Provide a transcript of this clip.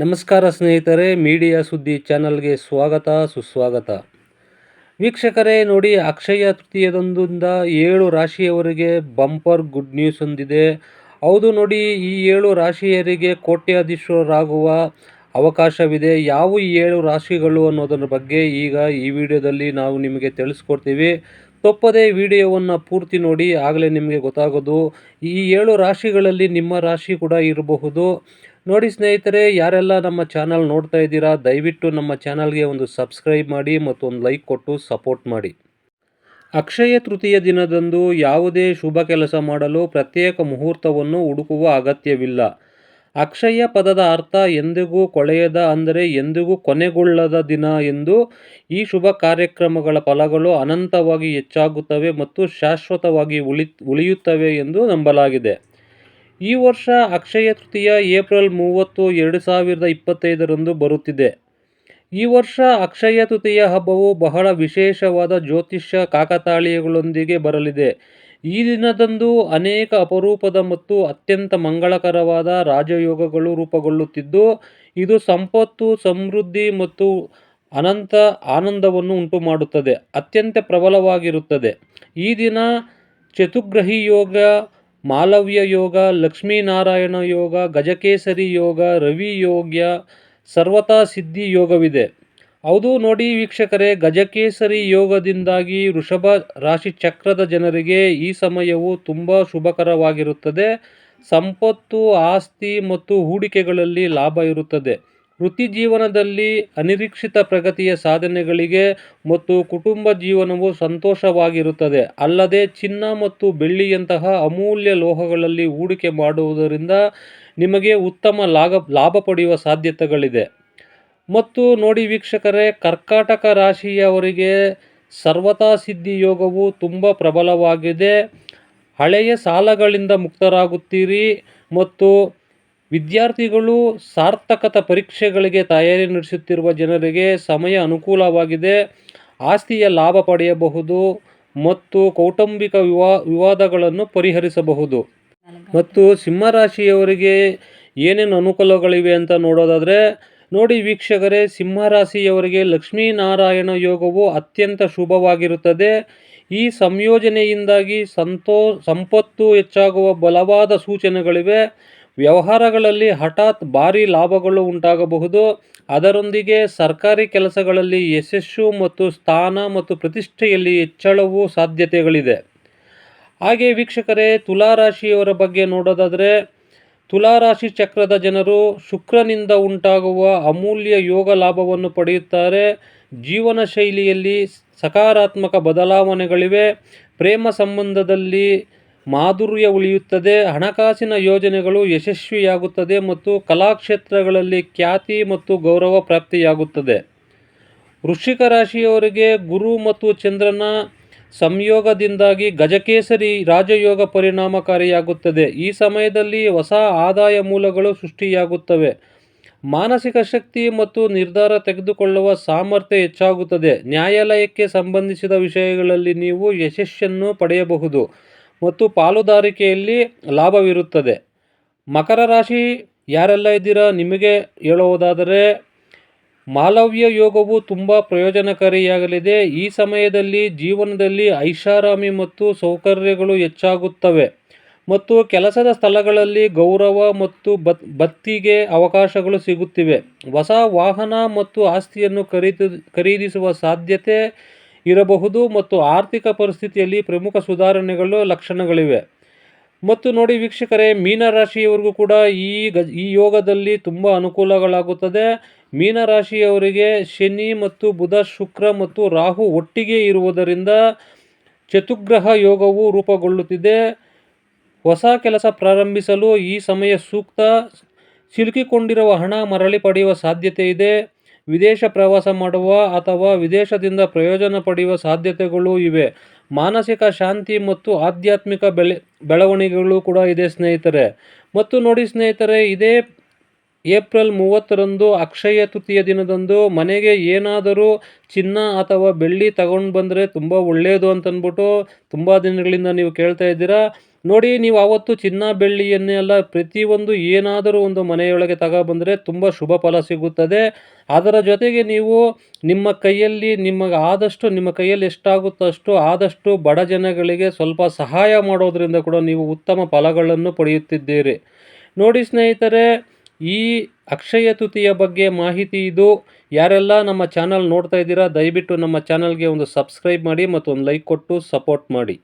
ನಮಸ್ಕಾರ ಸ್ನೇಹಿತರೆ, ಮೀಡಿಯಾ ಸುದ್ದಿ ಚಾನಲ್ಗೆ ಸ್ವಾಗತ, ಸುಸ್ವಾಗತ. ವೀಕ್ಷಕರೇ, ನೋಡಿ, ಅಕ್ಷಯ ತೃತೀಯದೊಂದಿಂದ ಏಳು ರಾಶಿಯವರಿಗೆ ಬಂಪರ್ ಗುಡ್ ನ್ಯೂಸ್ ಹೊಂದಿದೆ ಹೌದು ನೋಡಿ, ಈ ಏಳು ರಾಶಿಯರಿಗೆ ಕೋಟ್ಯಾಧೀಶರಾಗುವ ಅವಕಾಶವಿದೆ. ಯಾವ ಏಳು ರಾಶಿಗಳು ಅನ್ನೋದರ ಬಗ್ಗೆ ಈಗ ಈ ವಿಡಿಯೋದಲ್ಲಿ ನಾವು ನಿಮಗೆ ತಿಳಿಸ್ಕೊಡ್ತೀವಿ. ತಪ್ಪದೇ ವಿಡಿಯೋವನ್ನು ಪೂರ್ತಿ ನೋಡಿ, ಆಗಲೇ ನಿಮಗೆ ಗೊತ್ತಾಗೋದು, ಈ ಏಳು ರಾಶಿಗಳಲ್ಲಿ ನಿಮ್ಮ ರಾಶಿ ಕೂಡ ಇರಬಹುದು. ನೋಡಿ ಸ್ನೇಹಿತರೆ, ಯಾರೆಲ್ಲ ನಮ್ಮ ಚಾನಲ್ ನೋಡ್ತಾ ಇದ್ದೀರಾ, ದಯವಿಟ್ಟು ನಮ್ಮ ಚಾನಲ್ಗೆ ಒಂದು ಸಬ್ಸ್ಕ್ರೈಬ್ ಮಾಡಿ ಮತ್ತು ಒಂದು ಲೈಕ್ ಕೊಟ್ಟು ಸಪೋರ್ಟ್ ಮಾಡಿ. ಅಕ್ಷಯ ತೃತೀಯ ದಿನದಂದು ಯಾವುದೇ ಶುಭ ಕೆಲಸ ಮಾಡಲು ಪ್ರತ್ಯೇಕ ಮುಹೂರ್ತವನ್ನು ಹುಡುಕುವ ಅಗತ್ಯವಿಲ್ಲ. ಅಕ್ಷಯ ಪದದ ಅರ್ಥ, ಎಂದಿಗೂ ಕೊಳೆಯದ ಅಂದರೆ ಎಂದಿಗೂ ಕೊನೆಗೊಳ್ಳದ ದಿನ ಎಂದು ಈ ಶುಭ ಕಾರ್ಯಕ್ರಮಗಳ ಫಲಗಳು ಅನಂತವಾಗಿ ಹೆಚ್ಚಾಗುತ್ತವೆ ಮತ್ತು ಶಾಶ್ವತವಾಗಿ ಉಳಿ, ಉಳಿಯುತ್ತವೆ ಎಂದು ನಂಬಲಾಗಿದೆ. ಈ ವರ್ಷ ಅಕ್ಷಯ ತೃತೀಯ ಏಪ್ರಿಲ್ ಮೂವತ್ತು, ಎರಡು ಸಾವಿರದ ಇಪ್ಪತ್ತೈದರಂದು ಬರುತ್ತಿದೆ. ಈ ವರ್ಷ ಅಕ್ಷಯ ತೃತೀಯ ಹಬ್ಬವು ಬಹಳ ವಿಶೇಷವಾದ ಜ್ಯೋತಿಷ್ಯ ಕಾಕತಾಳೀಯಗಳೊಂದಿಗೆ ಬರಲಿದೆ. ಈ ದಿನದಂದು ಅನೇಕ ಅಪರೂಪದ ಮತ್ತು ಅತ್ಯಂತ ಮಂಗಳಕರವಾದ ರಾಜಯೋಗಗಳು ರೂಪುಗೊಳ್ಳುತ್ತಿದ್ದು, ಇದು ಸಂಪತ್ತು, ಸಮೃದ್ಧಿ ಮತ್ತು ಅನಂತ ಆನಂದವನ್ನು ಉಂಟು ಮಾಡುತ್ತದೆ ಅತ್ಯಂತ ಪ್ರಬಲವಾಗಿರುತ್ತದೆ. ಈ ದಿನ ಚತುಗ್ರಹಿ ಯೋಗ ಮಾಲವ್ಯ ಯೋಗ, ಲಕ್ಷ್ಮೀನಾರಾಯಣ ಯೋಗ, ಗಜಕೇಸರಿ ಯೋಗ, ರವಿ ಯೋಗ್ಯ, ಸರ್ವತಾ ಸಿದ್ಧಿ ಯೋಗವಿದೆ. ಹೌದು ನೋಡಿ ವೀಕ್ಷಕರೇ, ಗಜಕೇಸರಿ ಯೋಗದಿಂದಾಗಿ ವೃಷಭ ರಾಶಿ ಚಕ್ರದ ಜನರಿಗೆ ಈ ಸಮಯವು ತುಂಬ ಶುಭಕರವಾಗಿರುತ್ತದೆ. ಸಂಪತ್ತು, ಆಸ್ತಿ ಮತ್ತು ಹೂಡಿಕೆಗಳಲ್ಲಿ ಲಾಭ ಇರುತ್ತದೆ. ವೃತ್ತಿ ಜೀವನದಲ್ಲಿ ಅನಿರೀಕ್ಷಿತ ಪ್ರಗತಿಯ ಸಾಧನೆಗಳಿಗೆ ಮತ್ತು ಕುಟುಂಬ ಜೀವನವು ಸಂತೋಷವಾಗಿರುತ್ತದೆ. ಅಲ್ಲದೆ ಚಿನ್ನ ಮತ್ತು ಬೆಳ್ಳಿಯಂತಹ ಅಮೂಲ್ಯ ಲೋಹಗಳಲ್ಲಿ ಹೂಡಿಕೆ ಮಾಡುವುದರಿಂದ ನಿಮಗೆ ಉತ್ತಮ ಲಾಭ ಲಾಭ ಪಡೆಯುವ ಸಾಧ್ಯತೆಗಳಿದೆ. ಮತ್ತು ನೋಡಿ ವೀಕ್ಷಕರೇ, ಕರ್ಕಾಟಕ ರಾಶಿಯವರಿಗೆ ಸರ್ವತಾ ಸಿದ್ಧಿ ಯೋಗವು ತುಂಬ ಪ್ರಬಲವಾಗಿದೆ. ಹಳೆಯ ಸಾಲಗಳಿಂದ ಮುಕ್ತರಾಗುತ್ತೀರಿ ಮತ್ತು ವಿದ್ಯಾರ್ಥಿಗಳು ಸಾರ್ಥಕತ ಪರೀಕ್ಷೆಗಳಿಗೆ ತಯಾರಿ ನಡೆಸುತ್ತಿರುವ ಜನರಿಗೆ ಸಮಯ ಅನುಕೂಲವಾಗಿದೆ. ಆಸ್ತಿಯ ಲಾಭ ಪಡೆಯಬಹುದು ಮತ್ತು ಕೌಟುಂಬಿಕ ವಿವಾ, ವಿವಾದಗಳನ್ನು ಪರಿಹರಿಸಬಹುದು. ಮತ್ತು ಸಿಂಹರಾಶಿಯವರಿಗೆ ಏನೇನು ಅನುಕೂಲಗಳಿವೆ ಅಂತ ನೋಡೋದಾದರೆ, ನೋಡಿ ವೀಕ್ಷಕರೇ, ಸಿಂಹರಾಶಿಯವರಿಗೆ ಲಕ್ಷ್ಮೀನಾರಾಯಣ ಯೋಗವು ಅತ್ಯಂತ ಶುಭವಾಗಿರುತ್ತದೆ. ಈ ಸಂಯೋಜನೆಯಿಂದಾಗಿ ಸಂತೋ, ಸಂಪತ್ತು ಹೆಚ್ಚಾಗುವ ಬಲವಾದ ಸೂಚನೆಗಳಿವೆ. ವ್ಯವಹಾರಗಳಲ್ಲಿ ಹಠಾತ್ ಭಾರಿ ಲಾಭಗಳು ಉಂಟಾಗಬಹುದು. ಅದರೊಂದಿಗೆ ಸರ್ಕಾರಿ ಕೆಲಸಗಳಲ್ಲಿ ಯಶಸ್ಸು ಮತ್ತು ಸ್ಥಾನ ಮತ್ತು ಪ್ರತಿಷ್ಠೆಯಲ್ಲಿ ಹೆಚ್ಚಳವು ಸಾಧ್ಯತೆಗಳಿದೆ. ಹಾಗೆ ವೀಕ್ಷಕರೇ, ತುಲಾರಾಶಿಯವರ ಬಗ್ಗೆ ನೋಡೋದಾದರೆ, ತುಲಾರಾಶಿ ಚಕ್ರದ ಜನರು ಶುಕ್ರನಿಂದ ಉಂಟಾಗುವ ಅಮೂಲ್ಯ ಯೋಗ ಲಾಭವನ್ನು ಪಡೆಯುತ್ತಾರೆ. ಜೀವನ ಶೈಲಿಯಲ್ಲಿ ಸಕಾರಾತ್ಮಕ ಬದಲಾವಣೆಗಳಿವೆ. ಪ್ರೇಮ ಸಂಬಂಧದಲ್ಲಿ ಮಾಧುರ್ಯ ಉಳಿಯುತ್ತದೆ. ಹಣಕಾಸಿನ ಯೋಜನೆಗಳು ಯಶಸ್ವಿಯಾಗುತ್ತದೆ ಮತ್ತು ಕಲಾಕ್ಷೇತ್ರಗಳಲ್ಲಿ ಖ್ಯಾತಿ ಮತ್ತು ಗೌರವ ಪ್ರಾಪ್ತಿಯಾಗುತ್ತದೆ. ವೃಶ್ಚಿಕ ರಾಶಿಯವರಿಗೆ ಗುರು ಮತ್ತು ಚಂದ್ರನ ಸಂಯೋಗದಿಂದಾಗಿ ಗಜಕೇಸರಿ ರಾಜಯೋಗ ಪರಿಣಾಮಕಾರಿಯಾಗುತ್ತದೆ. ಈ ಸಮಯದಲ್ಲಿ ಹೊಸ ಆದಾಯ ಮೂಲಗಳು ಸೃಷ್ಟಿಯಾಗುತ್ತವೆ. ಮಾನಸಿಕ ಶಕ್ತಿ ಮತ್ತು ನಿರ್ಧಾರ ತೆಗೆದುಕೊಳ್ಳುವ ಸಾಮರ್ಥ್ಯ ಹೆಚ್ಚಾಗುತ್ತದೆ. ನ್ಯಾಯಾಲಯಕ್ಕೆ ಸಂಬಂಧಿಸಿದ ವಿಷಯಗಳಲ್ಲಿ ನೀವು ಯಶಸ್ಸನ್ನು ಪಡೆಯಬಹುದು. ಮತ್ತು ಪಾಲುದಾರಿಕೆಯಲ್ಲಿ ಲಾಭವಿರುತ್ತದೆ. ಮಕರ ರಾಶಿ ಯಾರೆಲ್ಲ ಇದ್ದೀರಾ? ನಿಮಗೆ ಹೇಳುವುದಾದರೆ, ಮಾಲವ್ಯ ಯೋಗವು ತುಂಬ ಪ್ರಯೋಜನಕಾರಿಯಾಗಲಿದೆ. ಈ ಸಮಯದಲ್ಲಿ ಜೀವನದಲ್ಲಿ ಐಷಾರಾಮಿ ಮತ್ತು ಸೌಕರ್ಯಗಳು ಹೆಚ್ಚಾಗುತ್ತವೆ. ಮತ್ತು ಕೆಲಸದ ಸ್ಥಳಗಳಲ್ಲಿ ಗೌರವ ಮತ್ತು ಬತ್ ಬತ್ತಿಗೆ ಅವಕಾಶಗಳು ಸಿಗುತ್ತಿವೆ. ಹೊಸ ವಾಹನ ಮತ್ತು ಆಸ್ತಿಯನ್ನು ಖರೀದಿ, ಖರೀದಿಸುವ ಸಾಧ್ಯತೆ ಇರಬಹುದು ಮತ್ತು ಆರ್ಥಿಕ ಪರಿಸ್ಥಿತಿಯಲ್ಲಿ ಪ್ರಮುಖ ಸುಧಾರಣೆಗಳು ಲಕ್ಷಣಗಳಿವೆ. ಮತ್ತು ನೋಡಿ ವೀಕ್ಷಕರೇ, ಮೀನರಾಶಿಯವರಿಗೂ ಕೂಡ ಈ ಗ, ಈ ಯೋಗದಲ್ಲಿ ತುಂಬ ಅನುಕೂಲಗಳಾಗುತ್ತದೆ. ಮೀನರಾಶಿಯವರಿಗೆ ಶನಿ ಮತ್ತು ಬುಧ ಶುಕ್ರ ಮತ್ತು ರಾಹು ಒಟ್ಟಿಗೆ ಇರುವುದರಿಂದ ಚತುಗ್ರಹ ಯೋಗವು ರೂಪುಗೊಳ್ಳುತ್ತಿದೆ. ಹೊಸ ಕೆಲಸ ಪ್ರಾರಂಭಿಸಲು ಈ ಸಮಯ ಸೂಕ್ತ. ಸಿಲುಕಿಕೊಂಡಿರುವ ಹಣ ಮರಳಿ ಪಡೆಯುವ ಸಾಧ್ಯತೆ ಇದೆ. ವಿದೇಶ ಪ್ರವಾಸ ಮಾಡುವ ಅಥವಾ ವಿದೇಶದಿಂದ ಪ್ರಯೋಜನ ಪಡೆಯುವ ಸಾಧ್ಯತೆಗಳು ಇವೆ. ಮಾನಸಿಕ ಶಾಂತಿ ಮತ್ತು ಆಧ್ಯಾತ್ಮಿಕ ಬೆಳೆ, ಬೆಳವಣಿಗೆಗಳು ಕೂಡ ಇದೆ, ಸ್ನೇಹಿತರೆ. ಮತ್ತು ನೋಡಿ ಸ್ನೇಹಿತರೆ, ಇದೇ ಏಪ್ರಿಲ್ ಮೂವತ್ತರಂದು ಅಕ್ಷಯ ತೃತೀಯ ದಿನದಂದು ಮನೆಗೆ ಏನಾದರೂ ಚಿನ್ನ ಅಥವಾ ಬೆಳ್ಳಿ ತಗೊಂಡು ಬಂದರೆ ತುಂಬ ಒಳ್ಳೆಯದು ಅಂತಂದ್ಬಿಟ್ಟು ತುಂಬ ದಿನಗಳಿಂದ ನೀವು ಕೇಳ್ತಾ ಇದ್ದೀರಾ. ನೋಡಿ, ನೀವು ಆವತ್ತು ಚಿನ್ನ ಬೆಳ್ಳಿಯನ್ನೆಲ್ಲ ಪ್ರತಿಯೊಂದು ಏನಾದರೂ ಒಂದು ಮನೆಯೊಳಗೆ ತಗೊಬಂದರೆ ತುಂಬ ಶುಭ ಫಲ ಸಿಗುತ್ತದೆ. ಅದರ ಜೊತೆಗೆ ನೀವು ನಿಮ್ಮ ಕೈಯಲ್ಲಿ ನಿಮಗೆ ಆದಷ್ಟು ನಿಮ್ಮ ಕೈಯಲ್ಲಿ ಎಷ್ಟಾಗುತ್ತೋ ಅಷ್ಟು ಆದಷ್ಟು ಬಡ ಜನಗಳಿಗೆ ಸ್ವಲ್ಪ ಸಹಾಯ ಮಾಡೋದರಿಂದ ಕೂಡ ನೀವು ಉತ್ತಮ ಫಲಗಳನ್ನು ಪಡೆಯುತ್ತಿದ್ದೀರಿ. ನೋಡಿ ಸ್ನೇಹಿತರೆ, ಈ ಅಕ್ಷಯ ತೃತೀಯ ಬಗ್ಗೆ ಮಾಹಿತಿ ಇದು. ಯಾರೆಲ್ಲ ನಮ್ಮ ಚಾನಲ್ ನೋಡ್ತಾ ಇದ್ದೀರಾ, ದಯವಿಟ್ಟು ನಮ್ಮ ಚಾನಲ್ಗೆ ಒಂದು ಸಬ್ಸ್ಕ್ರೈಬ್ ಮಾಡಿ ಮತ್ತು ಒಂದು ಲೈಕ್ ಕೊಟ್ಟು ಸಪೋರ್ಟ್ ಮಾಡಿ.